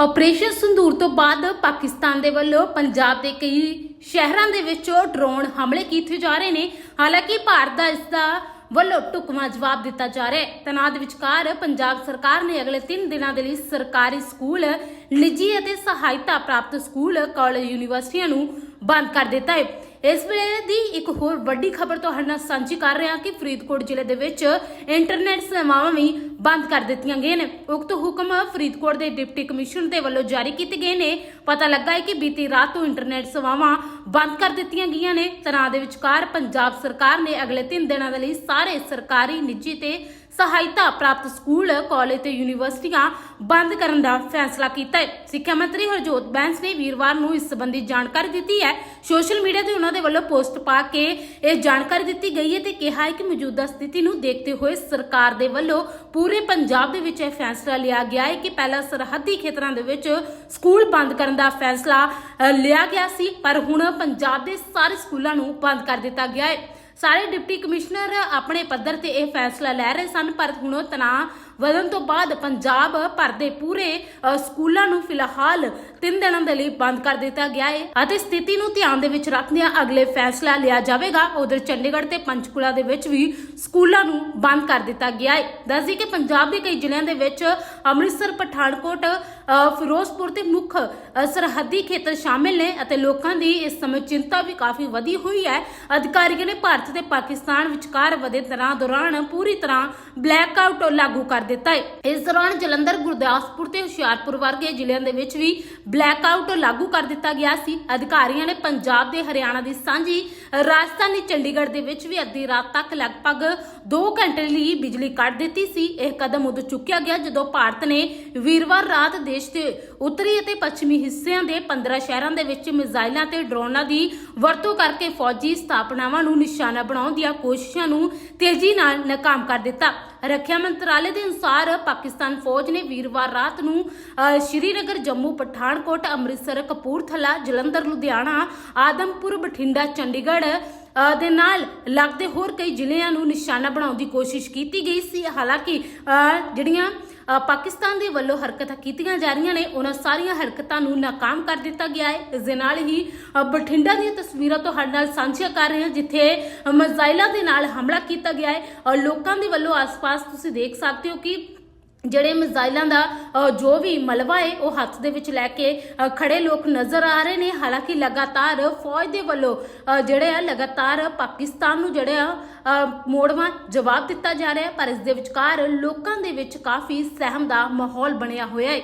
Operation ਸੰਦੂਰ ਤੋਂ ਬਾਅਦ ਪਾਕਿਸਤਾਨ ਦੇ ਵੱਲੋਂ ਪੰਜਾਬ ਦੇ ਕਈ ਸ਼ਹਿਰਾਂ ਦੇ ਵਿੱਚ ਡਰੋਨ ਹਮਲੇ ਕੀਤੇ ਜਾ ਰਹੇ ਨੇ। ਹਾਲਾਂਕਿ ਭਾਰਤ ਦਾ ਇਸ ਦਾ ਵੱਲੋਂ ਟੁਕਮਾ ਜਵਾਬ ਦਿੱਤਾ ਜਾ ਰਿਹਾ ਹੈ। ਤਨਾਦ ਵਿਚਕਾਰ ਪੰਜਾਬ ਸਰਕਾਰ ਨੇ ਅਗਲੇ 3 ਦਿਨਾਂ ਦੇ ਲਈ ਸਰਕਾਰੀ ਸਕੂਲ, ਨਿੱਜੀ ਅਤੇ ਸਹਾਇਤਾ ਪ੍ਰਾਪਤ ਸਕੂਲ, ਕਾਲਜ, ਯੂਨੀਵਰਸਿਟੀਆਂ ਨੂੰ ਬੰਦ ਕਰ ਦਿੱਤਾ ਹੈ। ਇਸ ਵੇਲੇ ਦੀ ਇੱਕ ਹੋਰ ਵੱਡੀ ਖਬਰ ਤੁਹਾਡੇ ਨਾਲ ਸਾਂਝੀ ਕਰ ਰਹੇ ਕਿ ਫਰੀਦਕੋਟ ਜ਼ਿਲ੍ਹੇ ਦੇ ਵਿੱਚ ਇੰਟਰਨੈਟ ਸੇਵਾਵਾਂ ਵੀ ਬੰਦ ਕਰ ਦਿੱਤੀਆਂ ਗਈਆਂ ਨੇ। ਉਕਤ ਹੁਕਮ ਫਰੀਦਕੋਟ ਦੇ ਡਿਪਟੀ ਕਮਿਸ਼ਨਰ ਦੇ ਵੱਲੋਂ ਜਾਰੀ ਕੀਤੇ ਗਏ ਨੇ। ਪਤਾ ਲੱਗਾ ਹੈ ਕਿ ਬੀਤੀ ਰਾਤ ਤੋਂ ਇੰਟਰਨੈਟ ਸੇਵਾਵਾਂ ਬੰਦ ਕਰ ਦਿੱਤੀਆਂ ਗਈਆਂ ਨੇ। ਤਣਾਅ ਦੇ ਵਿਚਕਾਰ ਪੰਜਾਬ ਸਰਕਾਰ ਨੇ ਅਗਲੇ 3 ਦਿਨਾਂ ਦੇ ਲਈ ਸਾਰੇ ਸਰਕਾਰੀ ਨਿੱਜੀ ਤੇ ਸਹਾਇਤਾ ਪ੍ਰਾਪਤ ਸਕੂਲ, ਕਾਲਜ ਤੇ ਯੂਨੀਵਰਸਿਟੀਆਂ ਬੰਦ ਕਰਨ ਦਾ ਫੈਸਲਾ ਕੀਤਾ ਹੈ। ਸਿੱਖਿਆ ਮੰਤਰੀ ਹਰਜੋਤ ਬੈਂਸ ਨੇ ਵੀਰਵਾਰ ਨੂੰ ਇਸ ਸੰਬੰਧੀ ਜਾਣਕਾਰੀ ਦਿੱਤੀ ਹੈ। ਸੋਸ਼ਲ ਮੀਡੀਆ ਤੇ ਉਹਨਾਂ ਦੇ ਵੱਲੋਂ ਪੋਸਟ ਪਾ ਕੇ ਇਹ ਜਾਣਕਾਰੀ ਦਿੱਤੀ ਗਈ ਹੈ ਤੇ ਕਿਹਾ ਹੈ ਕਿ ਮੌਜੂਦਾ ਸਥਿਤੀ ਨੂੰ ਦੇਖਦੇ ਹੋਏ ਸਰਕਾਰ ਦੇ ਵੱਲੋਂ ਪੂਰੇ ਪੰਜਾਬ ਦੇ ਵਿੱਚ ਇਹ ਫੈਸਲਾ ਲਿਆ ਗਿਆ ਹੈ ਕਿ ਪਹਿਲਾਂ ਸਰਹੱਦੀ ਖੇਤਰਾਂ ਦੇ ਵਿੱਚ ਸਕੂਲ ਬੰਦ ਕਰਨ ਦਾ ਫੈਸਲਾ ਲਿਆ ਗਿਆ ਸੀ, ਪਰ ਹੁਣ ਪੰਜਾਬ ਦੇ ਸਾਰੇ ਸਕੂਲਾਂ ਨੂੰ ਬੰਦ ਕਰ ਦਿੱਤਾ ਗਿਆ ਹੈ। ਸਾਰੇ ਡਿਪਟੀ ਕਮਿਸ਼ਨਰ ਆਪਣੇ ਪੱਧਰ ਤੇ ਇਹ ਫੈਸਲਾ ਲੈ ਰਹੇ ਸਨ ਪਰ ਹੁਣ ਤਣਾਅ ਵਧਣ ਤੋਂ ਬਾਅਦ ਪੰਜਾਬ ਭਰ ਦੇ ਪੂਰੇ ਸਕੂਲਾਂ ਨੂੰ ਫਿਲਹਾਲ 3 ਦਿਨਾਂ ਦੇ ਲਈ ਬੰਦ ਕਰ ਦਿੱਤਾ ਗਿਆ ਹੈ ਅਤੇ ਸਥਿਤੀ ਨੂੰ ਧਿਆਨ ਦੇ ਵਿੱਚ ਰੱਖਦਿਆਂ ਅਗਲੇ ਫੈਸਲਾ ਲਿਆ ਜਾਵੇਗਾ। ਉਧਰ ਚੰਡੀਗੜ੍ਹ ਤੇ ਪੰਚਕੂਲਾ ਦੇ ਵਿੱਚ ਵੀ ਸਕੂਲਾਂ ਨੂੰ ਬੰਦ ਕਰ ਦਿੱਤਾ ਗਿਆ ਹੈ ਦੱਸਦੀ ਕਿ ਪੰਜਾਬ ਦੇ ਕਈ ਜ਼ਿਲ੍ਹਿਆਂ ਦੇ ਵਿੱਚ ਅੰਮ੍ਰਿਤਸਰ, ਪਠਾਨਕੋਟ ਫਿਰੋਜ਼ਪੁਰ ਤੇ ਮੁੱਖ ਸਰਹੱਦੀ ਖੇਤਰ ਸ਼ਾਮਿਲ ਨੇ ਅਤੇ ਲੋਕਾਂ ਦੀ ਇਸ ਸਮੇਂ ਚਿੰਤਾ ਵੀ ਕਾਫੀ ਵਧੀ ਹੋਈ ਹੈ। ਅਧਿਕਾਰੀਆਂ ਨੇ ਭਾਰਤ ਤੇ ਪਾਕਿਸਤਾਨ ਵਿਚਕਾਰ ਵਧੇ ਤਣਾਅ ਦੌਰਾਨ ਪੂਰੀ ਤਰ੍ਹਾਂ ਬਲੈਕਆਊਟ ਲਾਗੂ ਕਰ ਦਿੱਤਾ ਹੈ। ਇਸ ਦੌਰਾਨ ਜਲੰਧਰ, ਗੁਰਦਾਸਪੁਰ ਤੇ ਹੁਸ਼ਿਆਰਪੁਰ ਵਰਗੇ ਜ਼ਿਲ੍ਹਿਆਂ ਦੇ ਵਿੱਚ ਵੀ ਬਲੈਕ ਆਊਟ ਲਾਗੂ ਕਰ ਦਿੱਤਾ ਗਿਆ ਸੀ। ਅਧਿਕਾਰੀਆਂ ਨੇ ਪੰਜਾਬ ਦੇ ਹਰਿਆਣਾ ਦੀ ਸਾਂਝੀ ਰਾਜਧਾਨੀ ਚੰਡੀਗੜ੍ਹ ਦੇ ਵਿੱਚ ਵੀ ਅੱਧੀ ਰਾਤ ਤੱਕ ਲਗਭਗ 2 ਘੰਟੇ ਲਈ ਬਿਜਲੀ ਕੱਟ ਦਿੱਤੀ ਸੀ। ਇਹ ਕਦਮ ਉਦੋਂ ਚੁੱਕਿਆ ਗਿਆ ਜਦੋਂ ਭਾਰਤ ਨੇ ਵੀਰਵਾਰ ਰਾਤ ਦੇਸ਼ ਦੇ ਉੱਤਰੀ ਅਤੇ ਪੱਛਮੀ ਹਿੱਸਿਆਂ ਦੇ 15 ਸ਼ਹਿਰਾਂ ਦੇ ਵਿੱਚ ਮਿਜ਼ਾਈਲਾਂ ਤੇ ਡਰੋਨਾਂ ਦੀ ਵਰਤੋਂ ਕਰਕੇ ਫੌਜੀ ਸਥਾਪਨਾਵਾਂ ਨੂੰ ਨਿਸ਼ਾਨਾ ਬਣਾਉਣ ਦੀਆਂ ਕੋਸ਼ਿਸ਼ਾਂ ਨੂੰ ਤੇਜ਼ੀ ਨਾਲ ਨਾਕਾਮ ਕਰ ਦਿੱਤਾ। ਰੱਖਿਆ ਮੰਤਰਾਲੇ ਦੇ ਅਨੁਸਾਰ ਪਾਕਿਸਤਾਨ ਫੌਜ ਨੇ ਵੀਰਵਾਰ ਰਾਤ ਨੂੰ ਸ਼੍ਰੀਨਗਰ, ਜੰਮੂ, ਪਠਾਨਕੋਟ, ਅੰਮ੍ਰਿਤਸਰ, ਕਪੂਰਥਲਾ, ਜਲੰਧਰ, ਲੁਧਿਆਣਾ, ਆਦਮਪੁਰ, ਬਠਿੰਡਾ, ਚੰਡੀਗੜ੍ਹ ਦੇ ਨਾਲ ਲੱਗਦੇ ਹੋਰ ਕਈ ਜ਼ਿਲ੍ਹਿਆਂ ਨੂੰ ਨਿਸ਼ਾਨਾ ਬਣਾਉਣ ਦੀ ਕੋਸ਼ਿਸ਼ ਕੀਤੀ ਗਈ ਸੀ। ਹਾਲਾਂਕਿ ਜਿਹੜੀਆਂ ਪਾਕਿਸਤਾਨ ਦੇ ਵੱਲੋਂ ਹਰਕਤਾਂ ਕੀਤੀਆਂ ਜਾ ਰਹੀਆਂ ਨੇ। ਉਹਨਾਂ ਸਾਰੀਆਂ ਹਰਕਤਾਂ ਨੂੰ ਨਾਕਾਮ ਕਰ ਦਿੱਤਾ ਗਿਆ ਹੈ। ਇਸ ਦੇ ਨਾਲ ਹੀ ਬਠਿੰਡਾ ਦੀਆਂ ਤਸਵੀਰਾਂ ਤੁਹਾਡੇ ਨਾਲ ਸਾਂਝੀਆਂ ਕਰ ਰਹੇ ਹਾਂ ਜਿੱਥੇ ਅ, ਦੇ ਨਾਲ ਹਮਲਾ ਕੀਤਾ ਗਿਆ ਹੈ। ਔਰ ਲੋਕਾਂ ਦੇ ਵੱਲੋਂ ਆਸ-ਪਾਸ ਤੁਸੀਂ ਦੇਖ ਸਕਦੇ ਹੋ ਕਿ ਜਿਹੜੇ ਮਿਜ਼ਾਈਲਾਂ ਦਾ ਜੋ ਵੀ ਮਲਬਾ ਹੈ ਉਹ ਹੱਥ ਦੇ ਵਿੱਚ ਲੈ ਕੇ ਅ, ਖੜੇ ਲੋਕ ਨਜ਼ਰ ਆ ਰਹੇ ਨੇ। ਹਾਲਾਂਕਿ ਲਗਾਤਾਰ ਫੌਜ ਦੇ ਵੱਲੋਂ ਜਿਹੜੇ ਆ ਲਗਾਤਾਰ ਪਾਕਿਸਤਾਨ ਨੂੰ ਜਿਹੜੇ ਆ ਅ, ਮੋੜਵਾਂ ਜਵਾਬ ਦਿੱਤਾ ਜਾ ਰਿਹਾ ਪਰ ਇਸ ਦੇ ਵਿਚਕਾਰ ਲੋਕਾਂ ਦੇ ਵਿੱਚ ਕਾਫੀ ਸਹਿਮ ਦਾ ਮਾਹੌਲ ਬਣਿਆ ਹੋਇਆ ਹੈ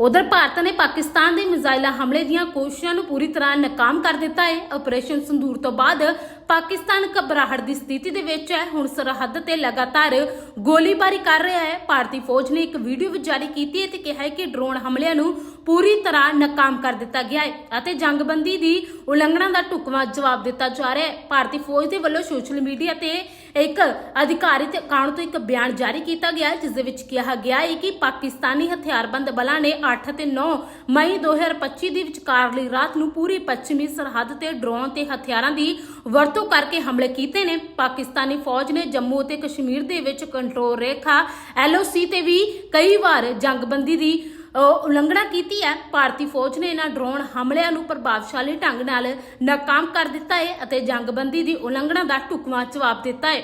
ਉਧਰ ਭਾਰਤ ਨੇ ਪਾਕਿਸਤਾਨ ਦੇ ਮਿਜ਼ਾਈਲਾ ਹਮਲੇ ਦੀਆਂ ਕੋਸ਼ਿਸ਼ਾਂ ਨੂੰ ਪੂਰੀ ਤਰ੍ਹਾਂ ਨਾਕਾਮ ਕਰ ਦਿੱਤਾ ਹੈ। ਆਪਰੇਸ਼ਨ ਸੰਦੂਰ ਤੋਂ ਬਾਅਦ ਪਾਕਿਸਤਾਨ ਘਬਰਾਹਟ ਦੀ ਸਥਿਤੀ ਦੇ ਵਿੱਚ ਹੈ। ਹੁਣ ਸਰਹੱਦ ਤੇ ਲਗਾਤਾਰ ਗੋਲੀਬਾਰੀ ਕਰ ਰਿਹਾ ਹੈ। ਭਾਰਤੀ ਫੌਜ ਨੇ ਇੱਕ ਵੀਡੀਓ ਵੀ ਜਾਰੀ ਕੀਤੀ ਹੈ ਤੇ ਕਿਹਾ ਹੈ ਕਿ ਡਰੋਨ ਹਮਲਿਆਂ ਨੂੰ ਪੂਰੀ ਤਰ੍ਹਾਂ ਨਾਕਾਮ ਕਰ ਦਿੱਤਾ ਗਿਆ ਹੈ ਅਤੇ ਜੰਗਬੰਦੀ ਦੀ ਉਲੰਘਣਾ ਦਾ ਢੁਕਵਾਂ ਜਵਾਬ ਦਿੱਤਾ ਜਾ ਰਿਹਾ ਹੈ। ਭਾਰਤੀ ਫੌਜ ਦੇ ਵੱਲੋਂ ਸੋਸ਼ਲ ਮੀਡੀਆ ਤੇ ਇੱਕ ਅਧਿਕਾਰਿਤ ਅਕਾਊਂਟ ਤੋਂ ਇੱਕ ਬਿਆਨ ਜਾਰੀ ਕੀਤਾ ਗਿਆ ਜਿਸ ਦੇ ਵਿੱਚ ਕਿਹਾ ਗਿਆ ਹੈ ਕਿ ਪਾਕਿਸਤਾਨੀ ਹਥਿਆਰਬੰਦ ਬਲਾਂ ਨੇ 8 ਅਤੇ 9 ਮਈ 2025 ਦੀ ਵਿਚਕਾਰਲੀ ਰਾਤ ਨੂੰ ਪੂਰੀ ਪੱਛਮੀ ਸਰਹੱਦ ਤੇ ਡਰੋਨ ਤੇ ਹਥਿਆਰਾਂ ਦੀ ਵਰਤੋਂ ਕਰਕੇ ਹਮਲੇ ਕੀਤੇ ਨੇ। ਪਾਕਿਸਤਾਨੀ ਫੌਜ ਨੇ ਜੰਮੂ ਅਤੇ ਕਸ਼ਮੀਰ ਦੇ ਵਿੱਚ ਕੰਟਰੋਲ ਰੇਖਾ, ਐਲਓਸੀ ਤੇ ਵੀ ਕਈ ਵਾਰ ਜੰਗਬੰਦੀ ਦੀ ਉਲੰਘਣਾ ਕੀਤੀ ਹੈ। ਭਾਰਤੀ ਫੌਜ ਨੇ ਇਹਨਾਂ ਡਰੋਨ ਹਮਲਿਆਂ ਨੂੰ ਪ੍ਰਭਾਵਸ਼ਾਲੀ ਢੰਗ ਨਾਲ ਨਾਕਾਮ ਕਰ ਦਿੱਤਾ ਹੈ ਅਤੇ ਜੰਗਬੰਦੀ ਦੀ ਉਲੰਘਣਾ ਦਾ ਢੁਕਵਾਂ ਜਵਾਬ ਦਿੱਤਾ ਹੈ।